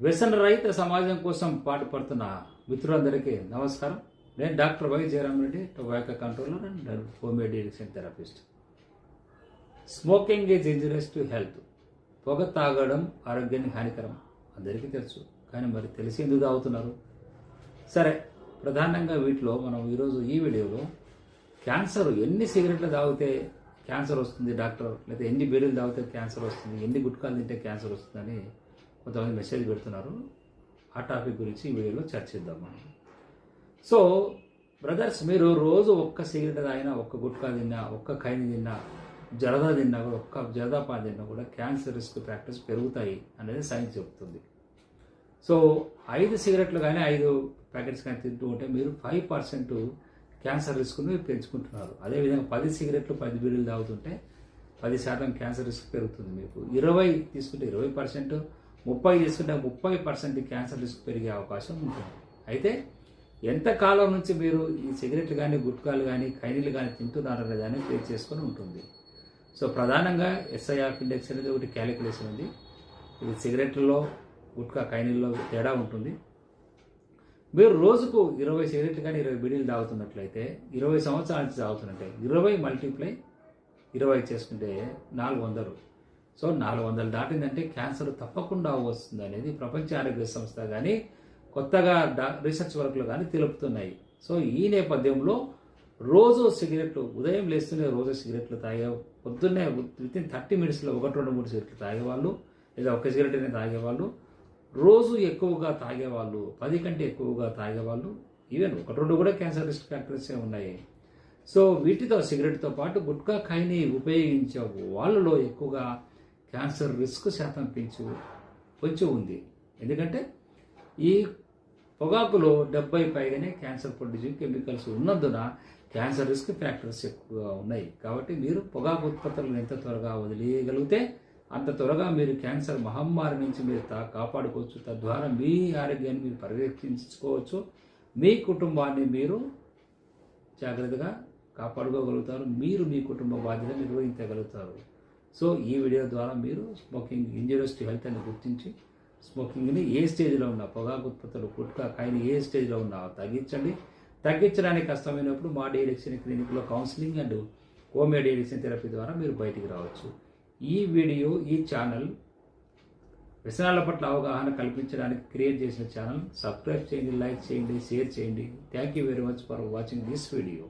వ్యసన రహిత సమాజం కోసం పాటుపడుతున్న మిత్రులందరికీ నమస్కారం. నేను doctor Y Jayaramareddy tobacco controller and homeo deaddiction therapist. Smoking is injurious to health. పొగ తాగడం ఆరోగ్యానికి హానికరం. అందరికీ తెలుసు. కానీ మరి తెలిసి ఎందుకు తాగుతున్నారు? సరే ప్రధానంగా వీటిలో మనం ఈరోజు ఈ వీడియోలో క్యాన్సర్ ఎన్ని సిగరెట్లు తాగితే క్యాన్సర్ వస్తుంది డాక్టర్? లేదా ఎన్ని బీడీలు తాగితే క్యాన్సర్ వస్తుంది? ఎన్ని గుట్కాలు తింటే క్యాన్సర్ వస్తుందని కొంతమంది మెసేజ్ పెడుతున్నారు. ఆ టాపిక్ గురించి ఈ వీడియోలో చర్చిద్దాం మనం. సో బ్రదర్స్ మీరు రోజు ఒక్క సిగరెట్ తాగినా ఒక్క గుట్కా తిన్నా ఒక్క ఖైని తిన్నా జరదా తిన్నా కూడా ఒక్క జరదా పాన్ తిన్నా కూడా క్యాన్సర్ రిస్క్ ఫ్యాక్టర్స్ పెరుగుతాయి అనేది సైన్స్ చెప్తుంది. సో ఐదు సిగరెట్లు కానీ ఐదు ప్యాకెట్స్ కానీ తింటూ ఉంటే మీరు ఫైవ్ పర్సెంట్ క్యాన్సర్ రిస్క్ను పెంచుకుంటున్నారు. అదేవిధంగా పది సిగరెట్లు పది బీడీలు తాగుతుంటే పది శాతం క్యాన్సర్ రిస్క్ పెరుగుతుంది మీకు. ఇరవై తీసుకుంటే ఇరవై పర్సెంట్ ముప్పై తీసుకుంటే ముప్పై పర్సెంట్ క్యాన్సర్ రిస్క్ పెరిగే అవకాశం ఉంటుంది. అయితే ఎంత కాలం నుంచి మీరు ఈ సిగరెట్లు కానీ గుట్కాలు కానీ ఖైనీలు కానీ తింటున్నారనే దాన్ని పే చేసుకొని ఉంటుంది. సో ప్రధానంగా ఎస్ఐఆర్ ఇండెక్స్ అనేది ఒకటి క్యాలిక్యులేషన్ ఉంది. ఇది సిగరెట్లలో గుట్కా ఖైనీల్లో తేడా ఉంటుంది. మీరు రోజుకు ఇరవై సిగరెట్లు కానీ ఇరవై బిడీలు తాగుతున్నట్లయితే ఇరవై సంవత్సరాల నుంచి తాగుతున్నట్టే ఇరవై మల్టిప్లై ఇరవై చేసుకుంటే నాలుగు వందలు. సో నాలుగు వందలు దాటిందంటే క్యాన్సర్ తప్పకుండా వస్తుంది అనేది ప్రపంచ ఆరోగ్య సంస్థ కానీ కొత్తగా రీసెర్చ్ వర్క్లు కానీ తెలుపుతున్నాయి. సో ఈ నేపథ్యంలో రోజు సిగరెట్లు ఉదయం లేస్తూనే రోజు సిగరెట్లు తాగే పొద్దున్నే విత్ ఇన్ థర్టీ మినిట్స్లో ఒకటి రెండు మూడు సిగరెట్లు తాగేవాళ్ళు లేదా ఒక సిగరెట్నే తాగేవాళ్ళు రోజు ఎక్కువగా తాగేవాళ్ళు పది కంటే ఎక్కువగా తాగేవాళ్ళు ఈవెన్ ఒకటి రెండు కూడా క్యాన్సర్ రిస్క్ ఫ్యాక్టర్సే ఉన్నాయి. సో వీటితో సిగరెట్తో పాటు గుట్కా కాయని ఉపయోగించే వాళ్ళలో ఎక్కువగా క్యాన్సర్ రిస్క్ శాతం పెంచు పొంచి ఉంది. ఎందుకంటే ఈ పొగాకులో డెబ్బై పైగానే క్యాన్సర్ ప్రొడ్యూసింగ్ కెమికల్స్ ఉన్నందున క్యాన్సర్ రిస్క్ ఫ్యాక్టర్స్ ఎక్కువగా ఉన్నాయి. కాబట్టి మీరు పొగాకు ఉత్పత్తులను ఎంత త్వరగా వదిలేయగలిగితే అంత త్వరగా మీరు క్యాన్సర్ మహమ్మారి నుంచి మీరు కాపాడుకోవచ్చు. తద్వారా మీ ఆరోగ్యాన్ని మీరు పరిరక్షించుకోవచ్చు. మీ కుటుంబాన్ని మీరు జాగ్రత్తగా కాపాడుకోగలుగుతారు. మీరు మీ కుటుంబ బాధ్యత నిర్వహించగలుగుతారు. సో ఈ వీడియో ద్వారా మీరు స్మోకింగ్ ఇంజూరియస్ టు హెల్త్ అని గుర్తించి స్మోకింగ్ని ఏ స్టేజ్లో ఉన్న పొగాకు ఉత్పత్తులు గుట్కా కాయని ఏ స్టేజ్లో ఉన్నా తగ్గించండి. తగ్గించడానికి కష్టమైనప్పుడు మా direction క్లినిక్లో counselling and homeo direction therapy ద్వారా మీరు బయటికి రావచ్చు. ఈ వీడియో ఈ ఛానల్ వ్యసనాల పట్ల అవగాహన కల్పించడానికి క్రియేట్ చేసిన ఛానల్ సబ్స్క్రైబ్ చేయండి లైక్ చేయండి షేర్ చేయండి. Thank you very much for watching this video